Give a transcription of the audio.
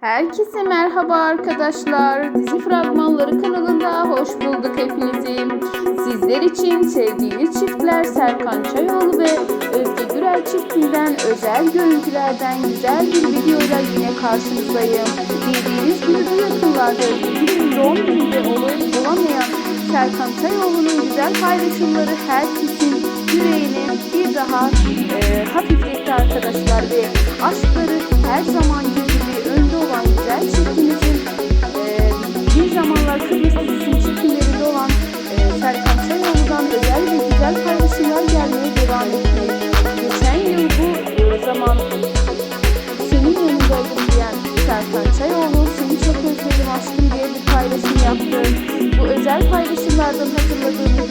Herkese merhaba arkadaşlar. Dizi Fragmanları kanalında hoş bulduk hepinizi. Sizler için sevgili çiftler Serkan Çayoğlu ve Özge Gürel çiftinden özel görüntülerden güzel bir videoyla yine karşınızdayım. Bildiğiniz gibi bu yakınlarda Özge'nin doğum gününde olayıp olamayan Serkan Çayoğlu'nun güzel paylaşımları herkesin yüreğini bir daha e, hafifletti arkadaşlar ve aşkları her zaman arka listesinin çıktı olan Serkan Çayoğlu'dan özel ve güzel paylaşımlar gelmeye devam etmeli. Geçen yıl bu e, zaman senin yanındaydım diyen Serkan Çayoğlu seni çok özledim aşkım diye bir paylaşım yaptı. Bu özel paylaşımlardan hatırladığımız